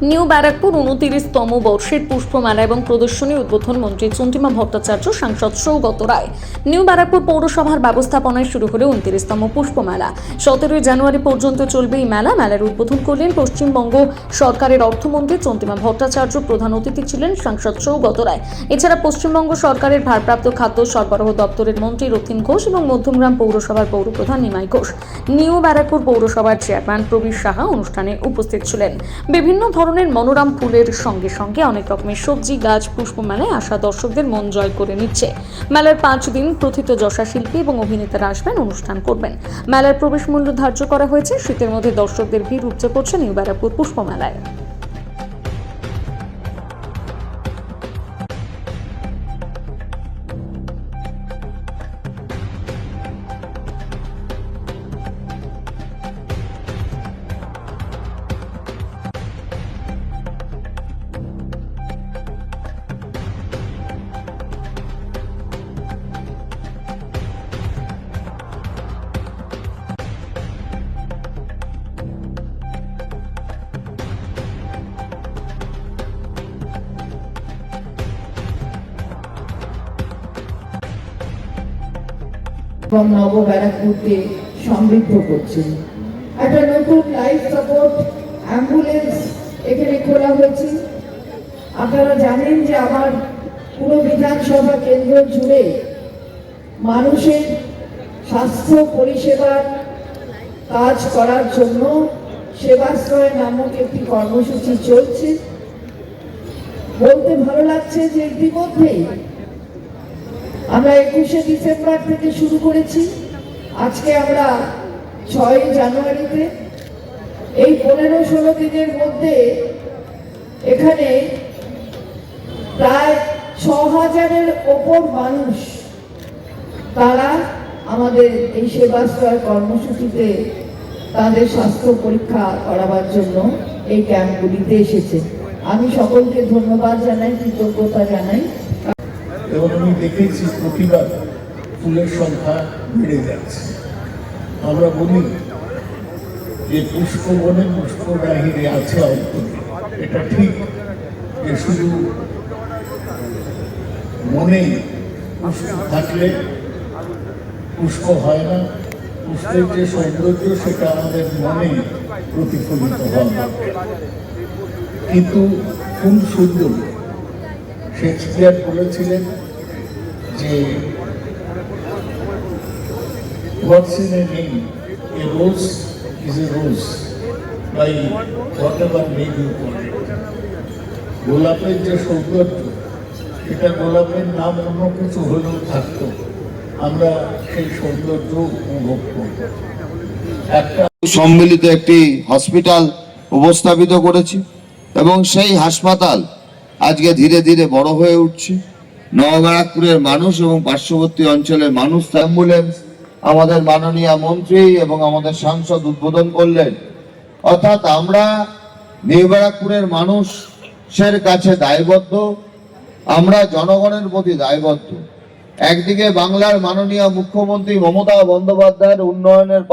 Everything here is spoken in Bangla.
নিউ ব্যারাকপুর উনতিরিশতম বর্ষের পুষ্পমেলা এবং প্রদর্শনী উদ্বোধন মন্ত্রী চন্দ্রিমা ভট্টাচার্য, সাংসদ সৌগত রায়। নিউ ব্যারাকপুর পৌরসভার ব্যবস্থাপনায় শুরু হলো উনতিরিশতম পুষ্পমেলা। সতেরোই জানুয়ারি পর্যন্ত চলবে এই মেলা। মেলার উদ্বোধন করলেন পশ্চিমবঙ্গ সরকারের অর্থমন্ত্রী চন্দ্রিমা ভট্টাচার্য। প্রধান অতিথি ছিলেন সাংসদ সৌগত রায়। এছাড়া পশ্চিমবঙ্গ সরকারের ভারপ্রাপ্ত খাদ্য সরবরাহ দপ্তরের মন্ত্রী রথিন ঘোষ এবং মধ্যমগ্রাম পৌরসভার পৌরপ্রধান নিমাই ঘোষ। নিউ ব্যারাকপুর পৌরসভার চেয়ারম্যান প্রবীর সাহা অনুষ্ঠানে উপস্থিত ছিলেন। বিভিন্ন ধরনের মনোরম ফুলের সঙ্গে সঙ্গে অনেক রকমের সবজি, গাছ পুষ্প মেলায় আসা দর্শকদের মন জয় করে নিচ্ছে। মেলার পাঁচ দিন প্রথিত যশা শিল্পী এবং অভিনেতারা আসবেন, অনুষ্ঠান করবেন। মেলার প্রবেশ মূল্য ধার্য করা হয়েছে। শীতের মধ্যে দর্শকদের ভিড় উপচে পড়ছে নিউ পুষ্প পুষ্পমেলায়। এবং নব ব্যারাকপুরকে সমৃদ্ধ করছে। একটা নতুন লাইফ সাপোর্ট অ্যাম্বুলেন্স এখানে খোলা হয়েছে। আপনারা জানেন যে আমার পুরো বিধানসভা কেন্দ্র জুড়ে মানুষের স্বাস্থ্য পরিষেবার কাজ করার জন্য সেবাশ্রয় নামক একটি কর্মসূচি চলছে। বলতে ভালো লাগছে যে ইতিমধ্যেই আমরা একুশে ডিসেম্বর থেকে শুরু করেছি। আজকে আমরা ছয় জানুয়ারিতে এই পনেরো ষোলো দিনের মধ্যে এখানে প্রায় ছ হাজারের ওপর মানুষ তারা আমাদের এই সেবাশ্রয় কর্মসূচিতে তাদের স্বাস্থ্য পরীক্ষা করাবার জন্য এই ক্যাম্পগুলিতে এসেছে। আমি সকলকে ধন্যবাদ জানাই, কৃতজ্ঞতা জানাই। এবং আমি দেখেছি প্রতিবার ফুলের সংখ্যা বেড়ে যাচ্ছে। আমরা বলি যে পুষ্পবনে পুষ্প বাহিরে আছে অন্তরে এটা ঠিক যে শুধু মনে পুষ্প থাকলে পুষ্প হয় না, পুষ্পের যে সৌন্দর্য সেটা আমাদের মনে প্রতিফলিত হয়। কিন্তু ফুল সুন্দর। শেক্সপিয়ার বলেছিলেন যে a rose is a rose by whatever name you গোলাপের যে সৌন্দর্য, এটা গোলাপের নাম অন্য কিছু হলেও থাকতো। আমরা সেই সৌন্দর্য উপভোগ করব। একটা সম্মিলিত একটি হসপিটাল উপস্থাপিত করেছি এবং সেই হাসপাতাল আজকে ধীরে ধীরে বড় হয়ে উঠছে। নববারাকপুরের মানুষ এবং পার্শ্ববর্তী অঞ্চলের মানুষ অ্যাম্বুলেন্স, আমাদের মাননীয় মন্ত্রী এবং আমাদের সাংসদ উদ্বোধন করলেন। অর্থাৎ আমরা নিউ ব্যারাকপুরের মানুষের কাছে দায়বদ্ধ, আমরা জনগণের প্রতি দায়বদ্ধ। একদিকে বাংলার মাননীয় মুখ্যমন্ত্রী মমতা বন্দ্যোপাধ্যায়ের উন্নয়নের